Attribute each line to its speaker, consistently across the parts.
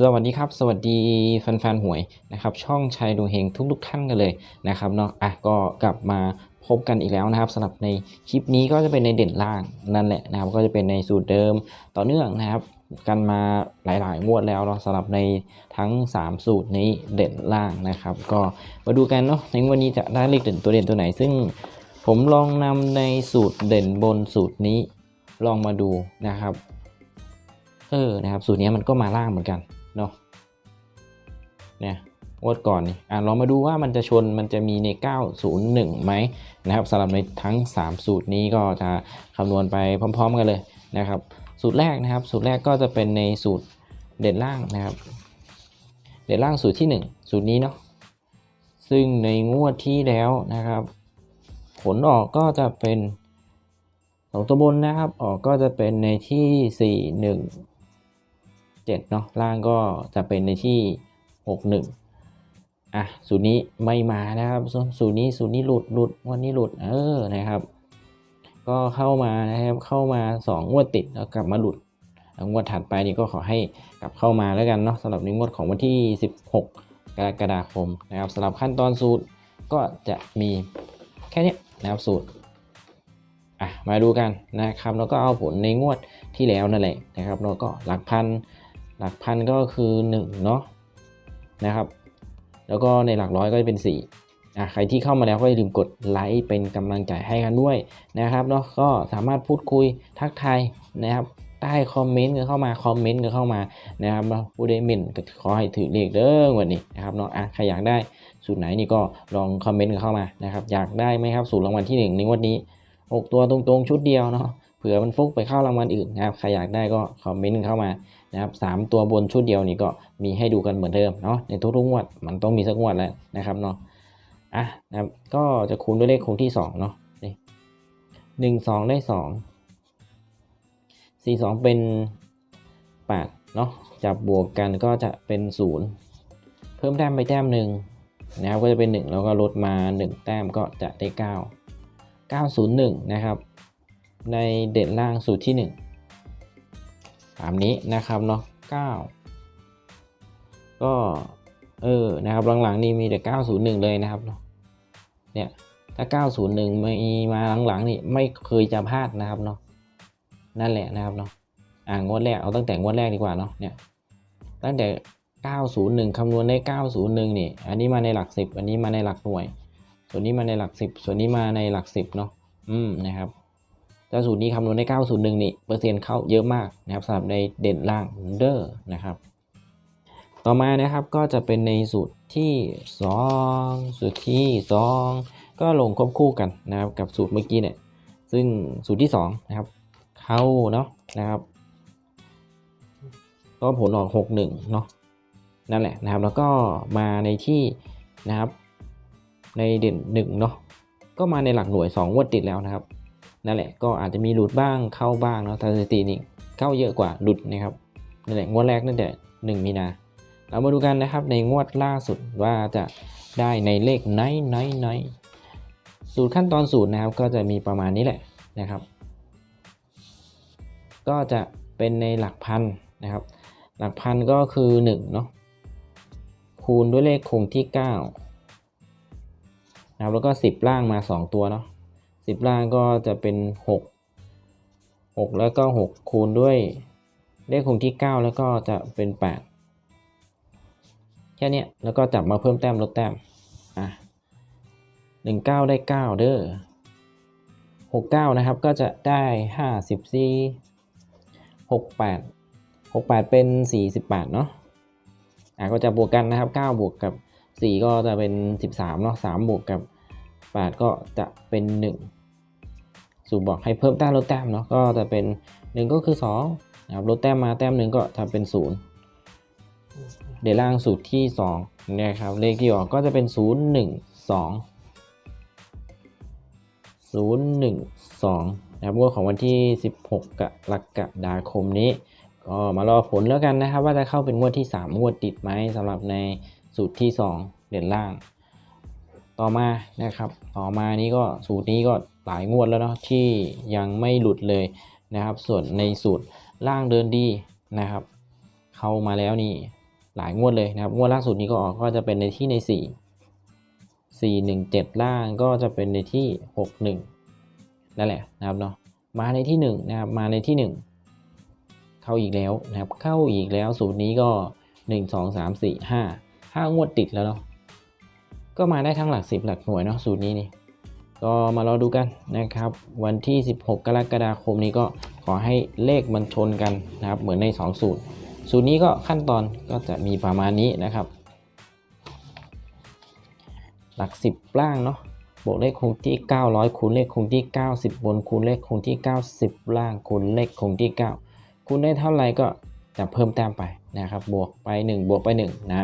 Speaker 1: สวัสดีครับ สวัสดีแฟนๆหวยนะครับ ช่องชัยดูเฮงทุกๆท่านกันเลยนะครับเนาะอะก็กลับมาพบกันอีกแล้วนะครับสำหรับในคลิปนี้ก็จะเป็นในเด่นล่างนั่นแหละนะครับ ก็จะเป็นในสูตรเดิมต่อเนื่องนะครับ กันมาหลายๆงวดแล้วเนาะสำหรับในทั้ง 3 สูตรนี้เด่นล่างนะครับ ก็มาดูกันเนาะในวันนี้จะได้เลขเด่นตัวเด่นตัวไหน ซึ่งผมลองนำในสูตรเด่นบนสูตรนี้ลองมาดูนะครับเออนะครับ สูตรนี้มันก็มาล่างเหมือนกัน เนี่ยงวดก่อนนี่อะเรามาดูว่ามันจะชนมันจะมีใน 901ไหมนะครับสำหรับในทั้ง 3 สูตรนี้ก็จะคำนวณไปพร้อม ๆ กันเลยนะครับ สูตรแรกนะครับ สูตรแรกก็จะเป็นในสูตรเด่นล่างนะครับ เด่นล่างสูตรที่ 1 สูตรนี้เนาะซึ่งในงวดที่แล้วนะครับ ผลออกก็จะเป็นสองตัวบนนะครับ ออกก็จะเป็นในที่ 4 1 7เนาะล่างก็จะเป็นในที่ 61อะสูตรนี้ไม่มานะครับสูตรนี้สูตรนี้หลุดหลุดวันนี้หลุดเออนะครับ ก็เข้ามานะครับเข้ามา 2 งวดติดแล้วกลับมาหลุดงวดถัดไปนี่ก็ขอให้กลับเข้ามาแล้วกันเนาะสำหรับในงวดของวันที่ 16 กรกฎาคมนะครับสำหรับขั้นตอนสูตรก็จะมีแค่นี้นะครับสูตรอะมาดูกันนะครับแล้วก็เอาผลในงวดที่แล้วนั่นแหละนะครับแล้วก็หลักพันหลักพันก็คือ1เนาะ นะครับ แล้วก็ในหลักร้อยก็จะเป็น4อะใครที่เข้ามาแล้วก็อย่าลืมกดไลค์เป็นกำลังใจให้กันด้วยนะครับเนาะก็สามารถพูดคุยทักทายนะครับใต้คอมเมนต์กันเข้ามาคอมเมนต์กันเข้ามานะครับผู้ได้เมนก็ขอให้ถือเลขเด้อวันนี้นะครับเนาะอะใครอยากได้สูตรไหนนี่ก็ลองคอมเมนต์กันเข้ามานะครับอยากได้ไหมครับสูตรรางวัลที่หนึ่งในวดนี้หกตัวตรงๆชุดเดียวเนาะ ผื่อมันฟุกไปเข้ารางวัลอื่นนะครับใครอยากได้ก็คอมเมนต์เข้ามานะครับสามตัวบนชุดเดียวนี่ก็มีให้ดูกันเหมือนเดิมเนาะในทุกๆงวดมันต้องมีสักงวดแล้วนะครับเนาะอะนะครับก็จะคูณด้วยเลขคงที่สองเนาะนี่หนึ่งสองได้สองสี่สองเป็นแปดเนาะจับบวกกันก็จะเป็นศูนย์เพิ่มแต้มไปแต้มหนึ่งนะครับก็จะเป็นหนึ่งแล้วก็ลดมาหนึ่งแต้มก็จะได้เก้าเก้าศูนย์หนึ่งนะครับ ในเด่นล่างสูตรที่หนึ่งตามนี้นะครับเนาะ9 ก็ เออ นะครับหลังๆนี่มีแต่ 901 เลยนะครับเนาะ เนี่ย ถ้า 901 มีมาหลังๆนี่ไม่เคยจะพลาดนะครับเนาะ นั่นแหละนะครับเนาะ อ่างวดแรกเอาตั้งแต่งวดแรกดีกว่าเนาะ เนี่ย ตั้งแต่ 901 คำนวณได้ 901 นี่ อันนี้มาในหลัก 10 อันนี้มาในหลักหน่วย ส่วนนี้มาในหลัก 10 ส่วนนี้มาในหลัก 10 เนาะ อืม นะครับ แต่สูตรนี้คำนวณได้ 901 นี่ เปอร์เซ็นต์เข้าเยอะมากนะครับสำหรับในเด่นล่างเดอร์นะครับ ต่อมานะครับก็จะเป็นในสูตรที่ 2 สูตรที่ 2 ก็ลงควบคู่กันนะครับกับสูตรเมื่อกี้เนี่ยซึ่งสูตรที่2นะครับเข้าเนาะนะครับก็ผลออก 61เนาะนั่นแหละนะครับแล้วก็มาในที่นะครับในเด่น1เนาะก็มาในหลักหน่วย2งวดติดแล้วนะครับ นั่นแหละก็อาจจะมีหลุดบ้างเข้าบ้างเนาะสถิตินี่เข้าเยอะกว่าหลุดนะครับนั่นแหละงวดแรกนั่นแต่หนึ่งมีนา เรามาดูกันนะครับในงวดล่าสุดว่าจะได้ในเลขไหนไหนไหนสูตรขั้นตอนสูตรนะครับ ก็จะมีประมาณนี้แหละนะครับ ก็จะเป็นในหลักพันนะครับ หลักพันก็คือ1เนาะคูณด้วยเลขคงที่9นะครับแล้วก็ 10 ล่างมา 2 ตัวเนาะ สิบล่างก็จะเป็นหกหกแล้วก็หกคูณด้วยเลขคงที่เก้าแล้วก็จะเป็นแปดแค่นี้แล้วก็จับมาเพิ่มแต้มลดแต้มอะหนึ่งเก้าได้เก้าเด้อหกเก้านะครับก็จะได้ห้าสิบสี่หกแปดหกแปดเป็นสี่สิบแปดเนาะอะก็จะบวกกันนะครับเก้าบวกกับสี่ก็จะเป็นสิบสามเนาะสามบวกกับแปดก็จะเป็นหนึ่ง สูตรบอกให้เพิ่มแต้มลดแต้มเนาะก็จะเป็น 1 ก็คือ 2 นะครับลดแต้มมาแต้มหนึ่งก็ทำเป็น 0 เดี๋ยวล่างสูตรที่2นะครับเลขที่ออกก็จะเป็น 0 1 2 0 1 2 นะครับงวดของวันที่ 16กรกฎาคมนี้ ก็มารอผลแล้วกันนะครับ ว่าจะเข้าเป็นงวดที่ 3 งวดติดไหมสำหรับในสูตรที่ 2 เด่นล่าง ต่อมานะครับ ต่อมานี้ก็สูตรนี้ก็ หลายงวดแล้วเนาะที่ยังไม่หลุดเลยนะครับ ส่วนในสูตรล่างเดินดีนะครับ เข้ามาแล้วนี่หลายงวดเลยนะครับงวดล่าสุดนี้ก็ออกก็จะเป็นในที่ในสี่สี่หนึ่งเจ็ดล่างก็จะเป็นในที่หกหนึ่งนั่นแหละนะครับเนาะมาในที่หนึ่งนะครับมาในที่หนึ่งเข้าอีกแล้วนะครับเข้าอีกแล้วสูตรนี้ก็หนึ่งสองสามสี่ห้าห้างวดติดแล้วเนาะก็มาได้ทั้งหลักสิบหลักหน่วยเนาะสูตรนี้นี่ ก็มารอดูกันนะครับ วันที่ 16 กรกฎาคมนี้ก็ขอให้เลขมันชนกันนะครับ เหมือนใน 2 สูตร สูตรนี้ก็ขั้นตอนก็จะมีประมาณนี้นะครับ หลัก 10 ล่างเนาะบวกเลขคงที่ 900 คูณเลขคงที่ 90 บนคูณเลขคงที่ 90 ล่างคูณเลขคงที่ 9 คูณได้เท่าไหร่ก็จะเพิ่มแต้มไปนะครับ บวกไป 1 บวกไป 1 นะ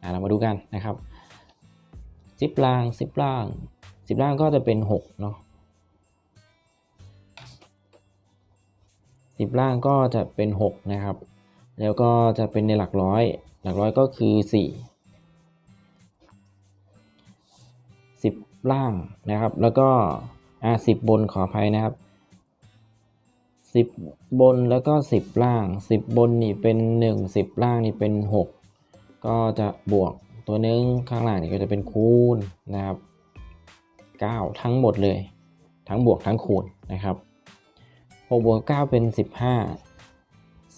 Speaker 1: อะเรามาดูกันนะครับสิบล่างสิบล่าง สิบล่างก็จะเป็นหกเนาะสิบล่างก็จะเป็นหกนะครับ แล้วก็จะเป็นในหลักร้อย หลักร้อยก็คือสี่สิบล่างนะครับ แล้วก็อ่าสิบบนขออภัยนะครับสิบบนแล้วก็สิบล่างสิบบนนี่เป็นหนึ่งสิบล่างนี่เป็นหกก็จะบวกตัวนึงข้างล่างนี่ก็จะเป็นคูณนะครับ 9 ทั้งหมดเลย ทั้งบวกทั้งคูณนะครับ6บวก9เป็น 15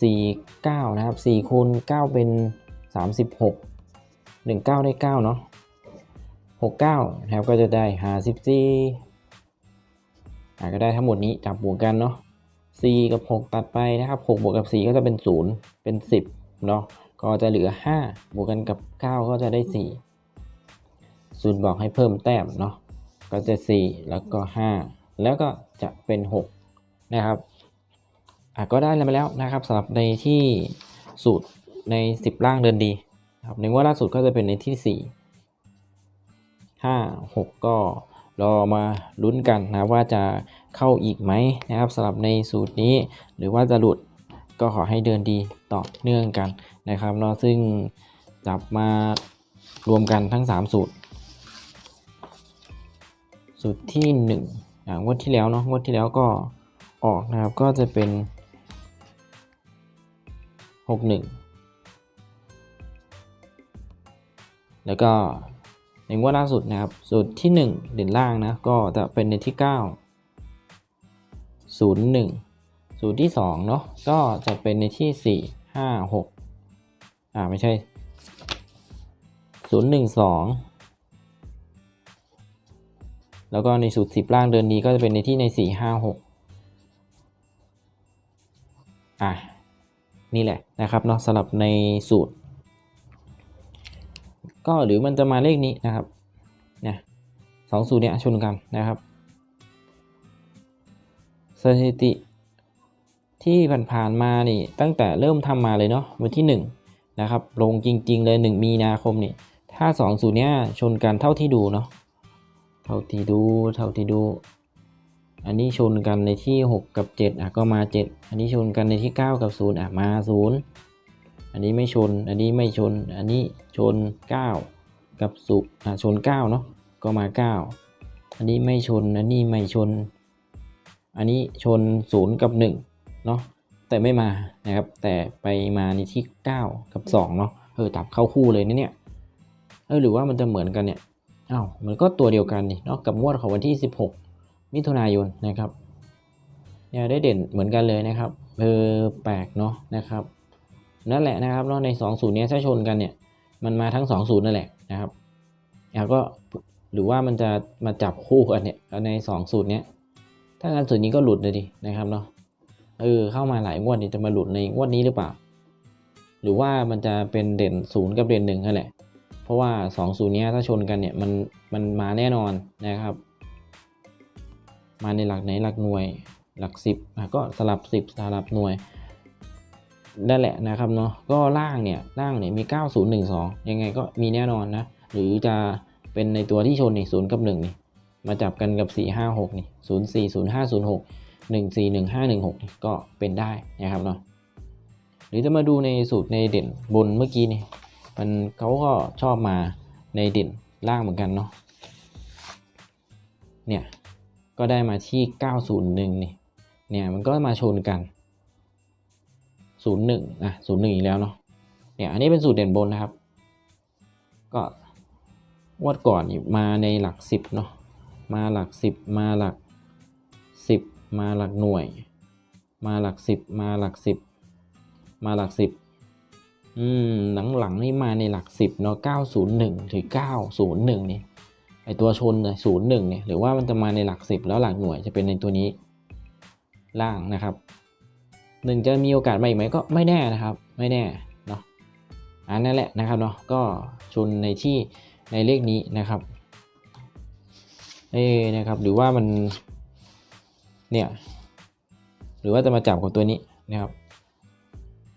Speaker 1: 4 9 นะครับ 4 คูณ 9 เป็น 36 1 9 ได้ 9 เนาะ6 9 นะครับ ก็จะได้ 54อ่าก็ได้ทั้งหมดนี้จับบวกกันเนาะ4กับ 6 ตัดไปนะครับ6บวกกับ 4 ก็จะเป็น 0 เป็น 10 เนาะ ก็จะเหลือ 5 บวกกันกับ 9 ก็จะได้4ศูนย์บอกให้เพิ่มแต้มเนาะ ก็จะ 4 แล้วก็ 5 แล้วก็จะเป็น 6 นะครับอะก็ได้แล้วมาแล้วนะครับสำหรับในที่สูตรใน 10 ล่างเดินดีครับในว่าล่าสุดก็จะเป็นในที่ 4 5 6 ก็รอมาลุ้นกันนะว่าจะเข้าอีกไหมนะครับสำหรับในสูตรนี้ หรือว่าจะหลุดก็ขอให้เดินดีต่อเนื่องกันนะครับเนาะซึ่งจับมารวมกันทั้ง 3 สูตร สูตรที่1อ่งวดที่แล้วเนาะงวดที่แล้วก็ออกนะครับก็จะเป็น 61 แล้วก็ในงวดล่าสุดนะครับ สูตรที่ 1 เด่นล่างนะก็จะเป็นในที่ 9 01 สูตรที่2เนาะก็จะเป็นในที่ 4 5 6อ่าไม่ใช่ 012 แล้วก็ในสูตร10ล่างเดินดีก็จะเป็นในที่ใน4 5 6อะนี่แหละนะครับเนาะสำหรับในสูตร ก็หรือมันจะมาเลขนี้นะครับเนี่ยสองสูตรเนี้ยชนกันนะครับสถิติที่ผ่านๆมานี่ตั้งแต่เริ่มทำมาเลยเนาะวันที่1นะครับลงจริงๆเลย 1 มีนาคมนี่ถ้า2สูตรเนี้ยชนกันเท่าที่ดูเนาะ เท่าที่ดูเท่าที่ดู อันนี้ชนกันในที่ 6 กับ 7 อะก็มา 7 อันนี้ชนกันในที่ 9 กับ 0 อะมา 0 อันนี้ไม่ชน อันนี้ไม่ชน อันนี้ชน 9 กับสุอะชน 9 เนาะก็มา 9 อันนี้ไม่ชน อันนี้ไม่ชน อันนี้ชน 0 กับ 1 เนาะแต่ไม่มานะครับ แต่ไปมาในที่ 9 กับ 2 เนาะเออตับเข้าคู่เลยนะเนี่ยเออหรือว่ามันจะเหมือนกันเนี่ย อ้าวมันก็ตัวเดียวกันนี่เนาะกับงวดของวันที่ 16 มิถุนายนนะครับเนี่ยได้เด่นเหมือนกันเลยนะครับเออแปลกเนาะนะครับนั่นแหละนะครับเนาะใน2สูตรนี้ถ้าชนกันเนี่ยมันมาทั้ง2สูตรนั่นแหละนะครับแล้วก็หรือว่ามันจะมาจับคู่กันเนี่ยใน 2 สูตรเนี้ยถ้างั้นสูตรนี้ก็หลุดเลยดินะครับเนาะเออเข้ามาหลายงวดนี่จะมาหลุดในงวดนี้หรือเปล่า หรือว่ามันจะเป็นเด่นศูนย์กับเด่นหนึ่งนั่นแหละ เพราะว่า2สูตรนี้ถ้าชนกันเนี่ยมันมันมาแน่นอนนะครับ มาในหลักไหนหลักหน่วยหลักสิบก็สลับสิบสลับหน่วยนั่นแหละนะครับเนาะก็ล่างเนี่ยล่างเนี่ยมี 9012 ยังไงก็มีแน่นอนนะ หรือจะเป็นในตัวที่ชนนี่ศูนย์กับ1นี่มาจับกันกับ 4 5 6 นี่ 0 4 0 5 0 6 1 4 1 5 1 6นี่ก็เป็นได้นะครับเนาะหรือจะมาดูในสูตรในเด่นบนเมื่อกี้นี่ มันเขาก็ชอบมาในด่นล่างเหมือนกันเนาะเนี่ยก็ได้มาที่ 901 นี่ เนี่ยมันก็มาชนกัน 01อะ01 อีกแล้วเนาะ เนี่ยอันนี้เป็นสูตรเด่นบนนะครับ ก็งวดก่อนมาในหลักสิบเนาะ มาหลักสิบมาหลักสิบมาหลักหน่วย มาหลักสิบมาหลักสิบมาหลักสิบ อืมหลังๆนี่มาในหลักสิบเนาะเก้าศูนย์หนึ่งถึงเก้าศูนย์หนึ่งนี่ไอตัวชนเลยศูนย์หนึ่งเนี่ยหรือว่ามันจะมาในหลักสิบแล้วหลักหน่วยจะเป็นในตัวนี้ล่างนะครับหนึ่งจะมีโอกาสมาอีกไหมก็ไม่แน่นะครับ ไม่แน่เนาะอันนั่นแหละนะครับเนาะก็ชนในที่ในเลขนี้นะครับเอ้นะครับหรือว่ามันเนี่ยหรือว่าจะมาจับกับตัวนี้นะครับ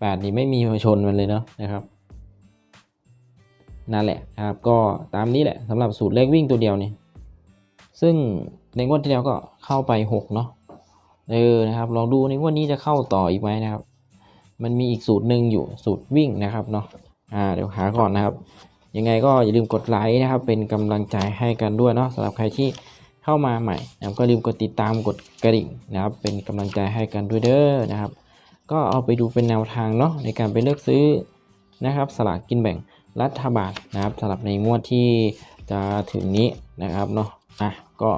Speaker 1: แปดนี่ไม่มีมาชนมันเลยเนาะนะครับนั่นแหละนะครับก็ตามนี้แหละสำหรับสูตรเลขวิ่งตัวเดียวนี่ซึ่งในงวดที่แล้วก็เข้าไปหกเนาะเออนะครับลองดูในงวดนี้จะเข้าต่ออีกไหมนะครับ มันมีอีกสูตรหนึ่งอยู่สูตรวิ่งนะครับเนาะอ่าเดี๋ยวหาก่อนนะครับ ยังไงก็อย่าลืมกดไลค์นะครับ เป็นกำลังใจให้กันด้วยเนาะสำหรับใครที่เข้ามาใหม่นะครับก็ลืมกดติดตามกดกระดิ่งนะครับ เป็นกำลังใจให้กันด้วยเด้อนะครับ ก็เอาไปดูเป็นแนวทางเนาะในการไปเลือกซื้อนะครับสลากกินแบ่งรัฐบาลนะครับสำหรับในงวดที่จะถึงนี้นะครับเนาะอะก็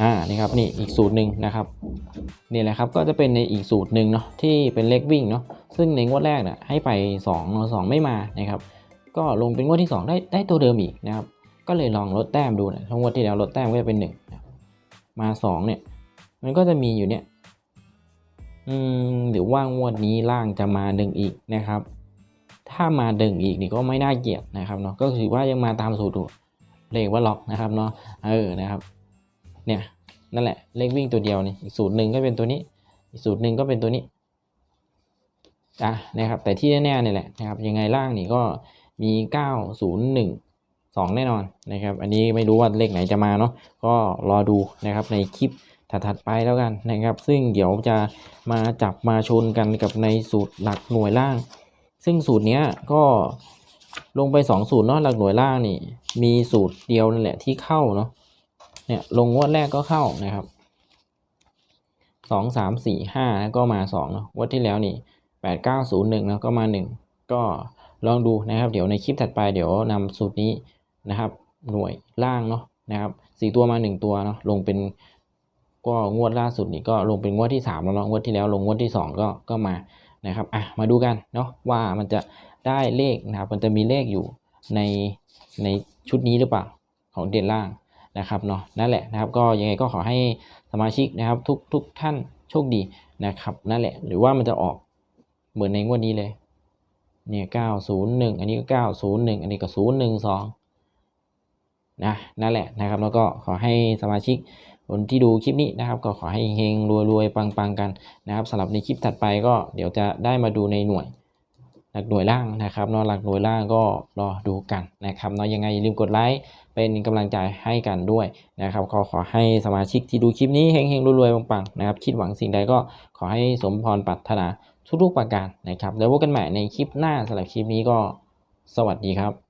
Speaker 1: อ่านี่ครับนี่อีกสูตรหนึ่งนะครับนี่แหละครับก็จะเป็นในอีกสูตรหนึ่งเนาะที่เป็นเลขวิ่งเนาะซึ่งในงวดแรกเนี่ยให้ไป2เนาะ2ไม่มานะครับ ก็ลงเป็นงวดที่ 2 ได้ได้ตัวเดิมอีกนะครับ ก็เลยลองลดแต้มดูนะทั้งงวดที่แล้วลดแต้มก็จะเป็น1นะมา2เนี่ยมันก็จะมีอยู่เนี่ย อืมหรือว่างวดนี้ล่างจะมาดึงอีกนะครับ ถ้ามาดึงอีกนี่ก็ไม่น่าเกลียดนะครับเนาะก็ถือว่ายังมาตามสูตรเลขว่าล็อกนะครับเนาะเออนะครับ เนี่ยนั่นแหละเลขวิ่งตัวเดียวนี่อีกสูตรหนึ่งก็เป็นตัวนี้ อีกสูตรหนึ่งก็เป็นตัวนี้อะนะครับ แต่ที่แน่ๆเนี่ยแหละนะครับ ยังไงล่างนี่ก็มี 9 0 1 2 แน่นอนนะครับ อันนี้ไม่รู้ว่าเลขไหนจะมาเนาะก็รอดูนะครับในคลิป ถัดๆไปแล้วกันนะครับ ซึ่งเดี๋ยวจะมาจับมาชนกันกับในสูตรหลักหน่วยล่าง ซึ่งสูตรเนี้ยก็ลงไป2สูตรเนาะหลักหน่วยล่างนี่ มีสูตรเดียวนั่นแหละที่เข้าเนาะเนี่ยลงงวดแรกก็เข้านะครับสองสามสี่ห้าก็มาสองเนาะงวดที่แล้วนี่แปดเก้าศูนย์หนึ่งแล้วก็มาหนึ่งก็ลองดูนะครับ เดี๋ยวในคลิปถัดไปเดี๋ยวนำสูตรนี้นะครับ หน่วยล่างเนาะนะครับสี่ตัวมาหนึ่งตัวเนาะลงเป็น ก็งวดล่าสุดนี่ก็ลงเป็นงวดที่ 3 แล้วเนาะงวดที่แล้วลงงวดที่ 2 ก็ก็มานะครับอะมาดูกันเนาะว่ามันจะได้เลขนะครับมันจะมีเลขอยู่ในในชุดนี้หรือเปล่าของเด่นล่างนะครับเนาะนั่นแหละนะครับก็ยังไงก็ขอให้สมาชิกนะครับทุกทุกท่านโชคดีนะครับนั่นแหละหรือว่ามันจะออกเหมือนในงวดนี้เลยเนี่ย901อันนี้ก็901อันนี้ก็012นะนั่นแหละนะครับแล้วก็ขอให้สมาชิก คนที่ดูคลิปนี้นะครับ ก็ขอให้เฮงรวยๆปังๆกันนะครับสำหรับในคลิปถัดไปก็เดี๋ยวจะได้มาดูในหน่วยหลักหน่วยล่างนะครับเนาะหลักหน่วยล่างก็รอดูกันนะครับเนาะยังไงอย่าลืมกดไลค์เป็นกำลังใจให้กันด้วยนะครับก็ขอให้สมาชิกที่ดูคลิปนี้เฮงๆรวยๆปังๆนะครับคิดหวังสิ่งใดก็ขอให้สมพรปรารถนาทุกๆประการนะครับแล้วพบกันใหม่ในคลิปหน้าสำหรับคลิปนี้ก็สวัสดีครับ